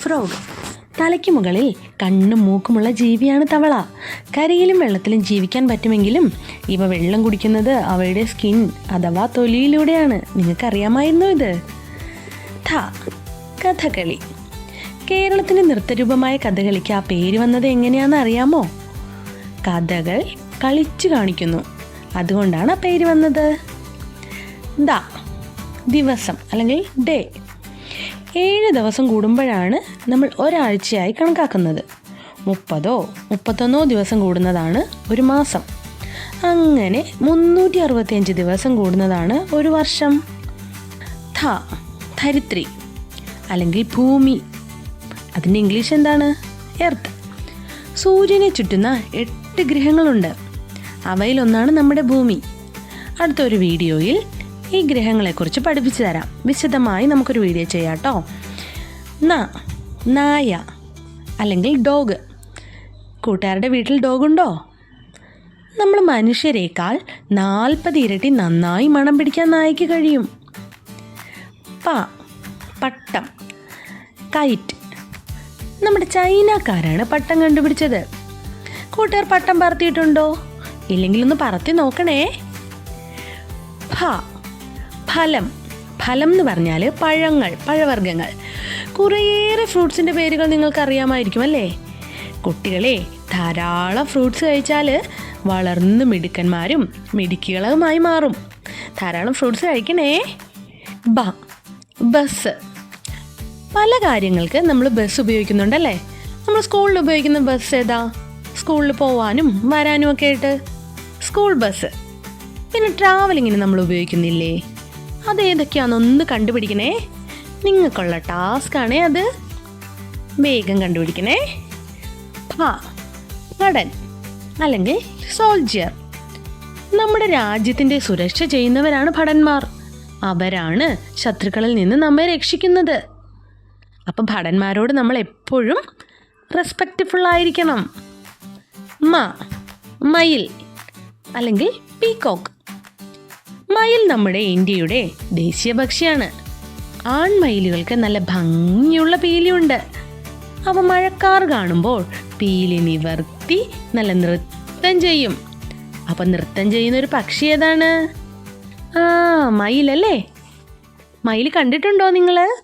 Frog. തലയ്ക്ക് മുകളിൽ കണ്ണും മൂക്കുമുള്ള ജീവിയാണ് തവള. കരയിലും വെള്ളത്തിലും ജീവിക്കാൻ പറ്റുമെങ്കിലും ഇവ വെള്ളം കുടിക്കുന്നത് അവയുടെ സ്കിൻ അഥവാ തൊലിയിലൂടെയാണ്. നിങ്ങൾക്കറിയാമായിരുന്നു ഇത്? ഥ കഥകളി. കേരളത്തിന്റെ നൃത്തരൂപമായ കഥകളിക്ക് ആ പേര് വന്നത് എങ്ങനെയാണെന്ന് അറിയാമോ? കഥകൾ കളിച്ചു കാണിക്കുന്നു. അതുകൊണ്ടാണ് ആ പേര് വന്നത്. ദ ദിവസം അല്ലെങ്കിൽ ഡേ. ഏഴ് ദിവസം കൂടുമ്പോഴാണ് നമ്മൾ ഒരാഴ്ചയായി കണക്കാക്കുന്നത്. മുപ്പതോ മുപ്പത്തൊന്നോ ദിവസം കൂടുന്നതാണ് ഒരു മാസം. അങ്ങനെ മുന്നൂറ്റി അറുപത്തിയഞ്ച് ദിവസം കൂടുന്നതാണ് ഒരു വർഷം. ധ ധരിത്രി അല്ലെങ്കിൽ ഭൂമി. അതിന്റെ ഇംഗ്ലീഷ് എന്താണ്? എർത്ത്. സൂര്യനെ ചുറ്റുന്ന എട്ട് ഗ്രഹങ്ങളുണ്ട്. അവയിലൊന്നാണ് നമ്മുടെ ഭൂമി. അടുത്തൊരു വീഡിയോയിൽ ഈ ഗ്രഹങ്ങളെക്കുറിച്ച് പഠിപ്പിച്ചു തരാം. വിശദമായി നമുക്കൊരു വീഡിയോ ചെയ്യാം കേട്ടോ. ന നായ അല്ലെങ്കിൽ ഡോഗ്. കൂട്ടുകാരുടെ വീട്ടിൽ ഡോഗുണ്ടോ? നമ്മൾ മനുഷ്യരേക്കാൾ നാൽപ്പത് ഇരട്ടി നന്നായി മണം പിടിക്കാൻ നായ്ക്ക് കഴിയും. പ പട്ടം. കൈറ്റ്. നമ്മുടെ ചൈനക്കാരാണ് പട്ടം കണ്ടുപിടിച്ചത്. കൂട്ടുകാർ പട്ടം പറത്തിയിട്ടുണ്ടോ? ഇല്ലെങ്കിൽ ഒന്ന് പറത്തി നോക്കണേ. ഫ ഫലം. ഫലം എന്ന് പറഞ്ഞാൽ പഴങ്ങൾ പഴവർഗങ്ങൾ. കുറേയേറെ ഫ്രൂട്ട്സിന്റെ പേരുകൾ നിങ്ങൾക്ക് അറിയാമായിരിക്കും അല്ലേ? കുട്ടികളെ ധാരാളം ഫ്രൂട്ട്സ് കഴിച്ചാൽ വളർന്ന് മിടുക്കന്മാരും മിടുക്കികളുമായി മാറും. ധാരാളം ഫ്രൂട്ട്സ് കഴിക്കണേ. ബ ബസ്. പല കാര്യങ്ങൾക്ക് നമ്മൾ ബസ് ഉപയോഗിക്കുന്നുണ്ടല്ലേ? നമ്മൾ സ്കൂളിൽ ഉപയോഗിക്കുന്ന ബസ് ഏതാ? സ്കൂളിൽ പോവാനും വരാനും ഒക്കെ ആയിട്ട്. School bus. പിന്നെ ട്രാവലിങ്ങിന് നമ്മൾ ഉപയോഗിക്കുന്നില്ലേ? അത് ഏതൊക്കെയാണെന്നൊന്ന് കണ്ടുപിടിക്കണേ? നിങ്ങൾക്കുള്ള ടാസ്ക്കാണേ അത്. വേഗം കണ്ടുപിടിക്കണേ. ആ നടൻ അല്ലെങ്കിൽ സോൾജിയർ നമ്മുടെ രാജ്യത്തിന്റെ സുരക്ഷ ചെയ്യുന്നവരാണ് ഭടന്മാർ. അവരാണ് ശത്രുക്കളിൽ നിന്ന് നമ്മെ രക്ഷിക്കുന്നത്. അപ്പം ഭടന്മാരോട് നമ്മൾ എപ്പോഴും റെസ്പെക്റ്റ്ഫുൾ ആയിരിക്കണം. മ മയിൽ അല്ലെങ്കിൽ പീകോക്ക് മയിൽ നമ്മുടെ ഇന്ത്യയുടെ ദേശീയ പക്ഷിയാണ്. ആൺമയിലുകൾക്ക് നല്ല ഭംഗിയുള്ള പീലിയുണ്ട്. അവ മഴക്കാർ കാണുമ്പോൾ പീലി നിവർത്തി നല്ല നൃത്തം ചെയ്യും. അപ്പൊ നൃത്തം ചെയ്യുന്ന ഒരു പക്ഷി ഏതാണ്? ആ മയിലല്ലേ? മയിൽ കണ്ടിട്ടുണ്ടോ നിങ്ങൾ?